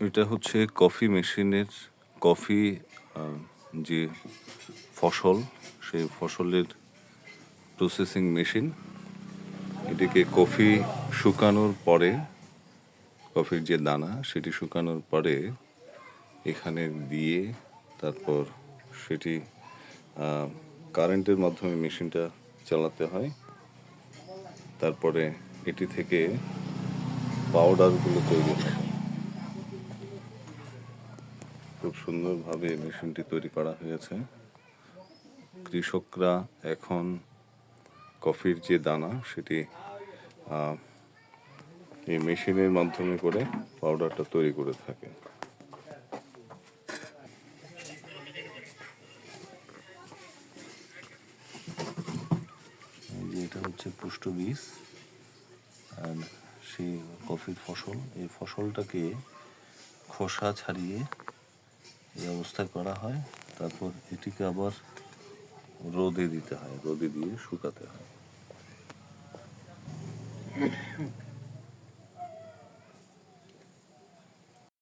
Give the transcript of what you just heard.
এটা হচ্ছে কফি মেশিনের কফি যে ফসল সেই ফসলের প্রসেসিং মেশিন এটিকে কফি শুকানোর পরে কফির যে দানা সেটি শুকানোর পরে এখানে দিয়ে তারপর সেটি কারেন্টের মাধ্যমে মেশিনটা চালাতে হয়। তারপরে এটি থেকে পাউডারগুলো তৈরি হয়। খুব সুন্দরভাবে মেশিনটি তৈরি করা হয়েছে। কৃষকরা এখন কফির যে দানা, সেটি এই মেশিনের মাধ্যমে করে পাউডারটা তৈরি করে থাকে। এটা হচ্ছে পুষ্ট বীজ। আর সেই কফির ফসল। এই ফসলটাকে খোসা ছাড়িয়ে এই অবস্থায় করা হয়। তারপর এটিকে আবার রোদে দিতে হয়, রোদে দিয়ে শুকাতে হয়।